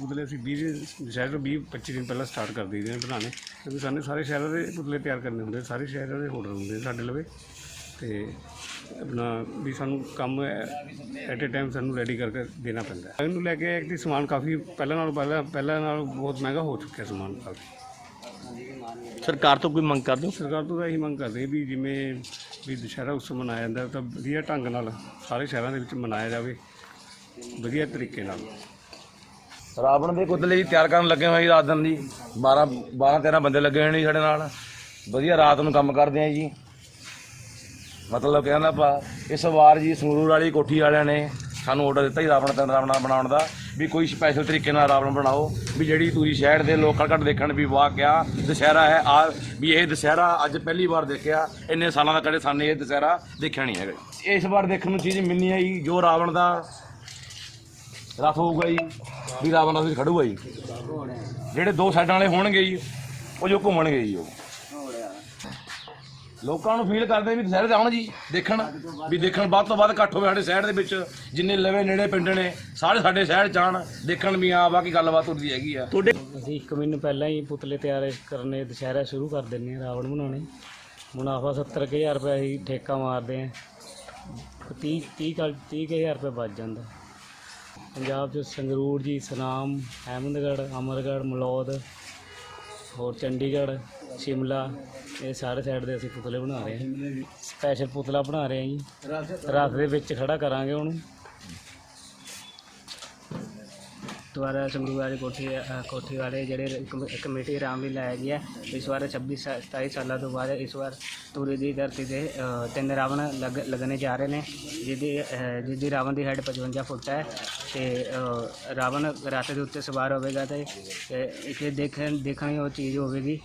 ਪੁਤਲੇ ਅਸੀਂ 20 ਦਿਨ- ਸ਼ਾਇਦ 20 25 ਦਿਨ ਪਹਿਲਾਂ ਸਟਾਰਟ ਕਰ ਦਈਦੇ ਨੇ ਬਣਾਉਣੇ। ਕਿਉਂਕਿ ਸਾਨੂੰ ਸਾਰੇ ਸ਼ਹਿਰਾਂ ਦੇ ਪੁਤਲੇ ਤਿਆਰ ਕਰਨੇ ਹੁੰਦੇ ਸਾਰੇ ਸ਼ਹਿਰਾਂ ਦੇ ਆਰਡਰ ਹੁੰਦੇ ਨੇ ਸਾਡੇ ਲਵੇ। ਤੇ ਆਪਣਾ ਵੀ ਸਾਨੂੰ ਕੰਮ ਐਟ ਅ ਟਾਈਮ ਸਾਨੂੰ ਰੈਡੀ ਕਰਕੇ ਦੇਣਾ ਪੈਂਦਾ ਹੈ। ਇਹਨੂੰ ਲੈ ਕੇ ਇੱਕ ਸਮਾਨ ਕਾਫੀ ਪਹਿਲਾਂ ਨਾਲੋਂ ਪਹਿਲਾਂ ਪਹਿਲਾਂ ਨਾਲੋਂ ਬਹੁਤ ਮਹਿੰਗਾ ਹੋ ਚੁੱਕਿਆ ਸਮਾਨ ਕਾਫੀ। ਸਰਕਾਰ ਤੋਂ ਕੋਈ ਮੰਗ ਕਰਦੇ ਹੋ? ਸਰਕਾਰ ਤੋਂ ਤਾਂ ਇਹੀ ਮੰਗ ਕਰਦੇ ਵੀ ਜਿਵੇਂ ਵੀ ਦੁਸ਼ਹਿਰਾ ਉਤਸਵ ਮਨਾਇਆ ਜਾਂਦਾ ਤਾਂ ਵਧੀਆ ਢੰਗ ਨਾਲ ਸਾਰੇ ਸ਼ਹਿਰਾਂ ਦੇ ਵਿੱਚ ਮਨਾਇਆ ਜਾਵੇ ਵਧੀਆ ਤਰੀਕੇ ਨਾਲ। ਰਾਵਣ ਦੇ ਪੁਤਲੇ ਜੀ ਤਿਆਰ ਕਰਨ ਲੱਗੇ ਹੋਏ ਜੀ ਰਾਤ ਦਿਨ ਜੀ 12 12 13 ਬੰਦੇ ਲੱਗੇ ਹੋਏ ਨੇ ਜੀ ਸਾਡੇ ਨਾਲ। ਵਧੀਆ ਰਾਤ ਨੂੰ ਕੰਮ ਕਰਦੇ ਆ ਜੀ। ਮਤਲਬ ਕਹਿੰਦਾ ਪਾ ਇਸ ਵਾਰ ਜੀ ਸੰਗਰੂਰ ਵਾਲੀ ਕੋਠੀ ਵਾਲਿਆਂ ਨੇ ਸਾਨੂੰ ਆਰਡਰ ਦਿੱਤਾ ਜੀ ਰਾਵਣ ਤੇ ਰਾਵਣਾ ਬਣਾਉਣ ਦਾ, ਵੀ ਕੋਈ ਸਪੈਸ਼ਲ ਤਰੀਕੇ ਨਾਲ ਰਾਵਣ ਬਣਾਓ, ਵੀ ਜਿਹੜੀ ਤੁਸੀਂ ਸ਼ਹਿਰ ਦੇ ਲੋਕ ਘੱਟ ਦੇਖਣ ਵੀ ਵਾਹ ਕਿਆ ਦੁਸਹਿਰਾ ਹੈ, ਆ ਵੀ ਇਹ ਦੁਸਹਿਰਾ ਅੱਜ ਪਹਿਲੀ ਵਾਰ ਦੇਖਿਆ, ਇੰਨੇ ਸਾਲਾਂ ਦਾ ਕਦੇ ਸਾਨੇ ਇਹ ਦੁਸਹਿਰਾ ਦੇਖਿਆ ਨਹੀਂ ਹੈਗਾ ਇਸ ਵਾਰ ਦੇਖਣ ਨੂੰ ਚੀਜ਼ ਮਿਲਣੀ ਹੈ ਜੀ, ਜੋ ਰਾਵਣ ਦਾ ਰਥ ਹੋਊਗਾ ਜੀ ਵੀ ਰਾਵਣ ਦਾ ਵੀ ਖੜੂਗਾ ਜੀ। ਜਿਹੜੇ ਦੋ ਸਾਈਡਾਂ ਵਾਲੇ ਹੋਣਗੇ ਜੀ, ਉਹ ਜੋ ਘੁੰਮਣਗੇ ਜੀ ਉਹ। ਲੋਕਾਂ ਨੂੰ ਫੀਲ ਕਰਦੇ ਵੀ ਦੁਸਹਿਰੇ ਤੇ ਆਉਣ ਜੀ, ਦੇਖਣ, ਵੀ ਦੇਖਣ ਵੱਧ ਤੋਂ ਵੱਧ ਇਕੱਠ ਹੋਵੇ ਸਾਡੇ ਸ਼ਹਿਰ ਦੇ ਵਿੱਚ, ਜਿੰਨੇ ਲਵੇ ਨੇੜੇ ਪਿੰਡ ਨੇ, ਸਾਰੇ ਸਾਡੇ ਸ਼ਹਿਰ ਜਾਣ ਦੇਖਣ ਵੀ ਆ ਬਾਕੀ ਗੱਲਬਾਤ ਹੁੰਦੀ ਹੈਗੀ ਆ। ਤੁਹਾਡੇ ਅਸੀਂ ਇੱਕ ਮਹੀਨੇ ਪਹਿਲਾਂ ਹੀ ਪੁਤਲੇ ਤਿਆਰ ਕਰਨੇ, ਦੁਸ਼ਹਿਰਾ ਸ਼ੁਰੂ ਕਰ ਦਿੰਦੇ ਹਾਂ, ਰਾਵਣ ਬਣਾਉਣੇ। ਮੁਨਾਫਾ 70000 ਰੁਪਏ ਅਸੀਂ ਠੇਕਾ ਮਾਰਦੇ ਹਾਂ। 30 30 ਕੁ- 30000 ਰੁਪਏ ਬਚ ਜਾਂਦਾ। ਪੰਜਾਬ 'ਚ ਸੰਗਰੂਰ ਜੀ ਸਨਾਮ ਅਹਿਮਦਗੜ੍ਹ ਅਮਰਗੜ੍ਹ ਮਲੌਦ ਹੋਰ ਚੰਡੀਗੜ੍ਹ ਸ਼ਿਮਲਾ ਇਹ ਸਾਰੇ ਸਾਈਡ ਦੇ ਅਸੀਂ ਪੁਤਲੇ ਬਣਾ ਰਹੇ ਹਾਂ। ਸਪੈਸ਼ਲ ਪੁਤਲਾ ਬਣਾ ਰਹੇ ਹਾਂ ਜੀ। ਰਾਤ ਦੇ ਵਿੱਚ ਖੜਾ ਕਰਾਂਗੇ ਉਹਨੂੰ। ਦੁਆਰਾ ਸੰਗਰੂਰ ਵਾਲੀ ਕੋਠੀ ਅ, ਕੋਠੀ ਵਾਲੇ ਜਿਹੜੇ ਕਮ- ਕਮੇਟੀ ਰਾਮਲੀਲਾ ਹੈਗੀ ਹੈ ਇਸ ਵਾਰ 26 ਸਾ- 27 ਸਾਲਾਂ ਤੋਂ ਬਾਅਦ ਇਸ ਵਾਰ ਧੂਰੀ ਦੀ ਧਰਤੀ ਤੇ ਅ, ਤਿੰਨ ਰਾਵਣ ਲੱਗ ਲੱਗਣੇ ਜਾ ਰਹੇ ਨੇ ਜਿਹਦੀ ਅ, ਜਿਹਦੀ ਰਾਵਣ ਦੀ ਹਾਈਟ 55 ਫੁੱਟ ਹੈ ਤੇ ਅ, ਰਾਵਣ ਰਾਤੇ ਦੇ ਉੱਤੇ ਸਵਾਰ ਹੋਵੇਗਾ ਤੇ ਤੇ ਇਹ ਦੇਖਣ ਦੇਖਣੀ ਉਹ ਚੀਜ਼ ਹੋਵੇਗੀ।